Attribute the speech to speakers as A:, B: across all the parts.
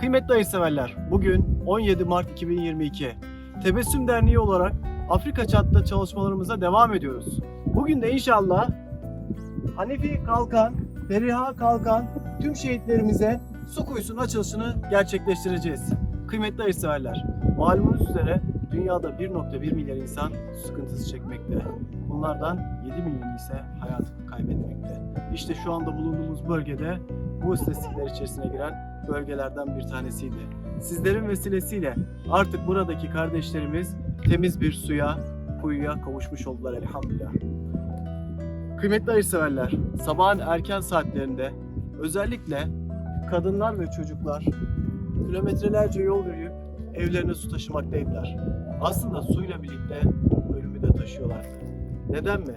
A: Kıymetli hayırseverler, bugün 17 Mart 2022. Tebessüm Derneği olarak Afrika çatıda çalışmalarımıza devam ediyoruz. Bugün de inşallah Hanefi Kalkan, Feriha Kalkan tüm şehitlerimize su kuyusunun açılışını gerçekleştireceğiz. Kıymetli hayırseverler, malumunuz üzere dünyada 1.1 milyar insan sıkıntısı çekmekte. Bunlardan 7 milyon ise hayatını kaybetmekte. İşte şu anda bulunduğumuz bölgede bu istatistikler içerisine giren bölgelerden bir tanesiydi. Sizlerin vesilesiyle artık buradaki kardeşlerimiz temiz bir suya, kuyuya kavuşmuş oldular elhamdülillah. Kıymetli hayırseverler, sabahın erken saatlerinde özellikle kadınlar ve çocuklar kilometrelerce yol yürüyüp evlerine su taşımaktaydılar. Aslında suyla birlikte ölümü de taşıyorlardı. Neden mi?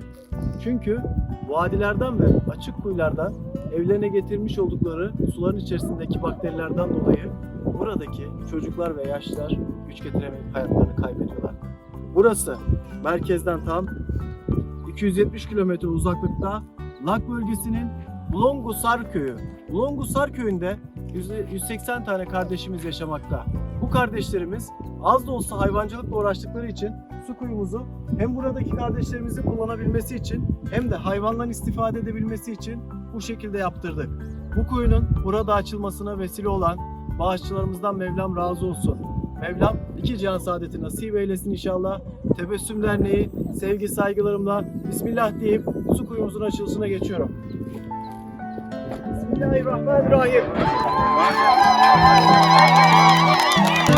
A: Çünkü vadilerden ve açık kuyulardan evlerine getirmiş oldukları suların içerisindeki bakterilerden dolayı buradaki çocuklar ve yaşlılar güç getiremeyip hayatlarını kaybediyorlar. Burası merkezden tam 270 kilometre uzaklıkta Lak bölgesinin Bulongusar köyü. Bulongusar köyünde 180 tane kardeşimiz yaşamakta. Bu kardeşlerimiz az da olsa hayvancılıkla uğraştıkları için su kuyumuzu hem buradaki kardeşlerimizin kullanabilmesi için hem de hayvanların istifade edebilmesi için bu şekilde yaptırdık. Bu kuyunun burada açılmasına vesile olan bağışçılarımızdan Mevlam razı olsun. Mevlam iki cihan saadeti nasip eylesin inşallah. Tebessüm Derneği sevgi saygılarımla Bismillah deyip su kuyumuzun açılışına geçiyorum. Bismillahirrahmanirrahim. Thank you.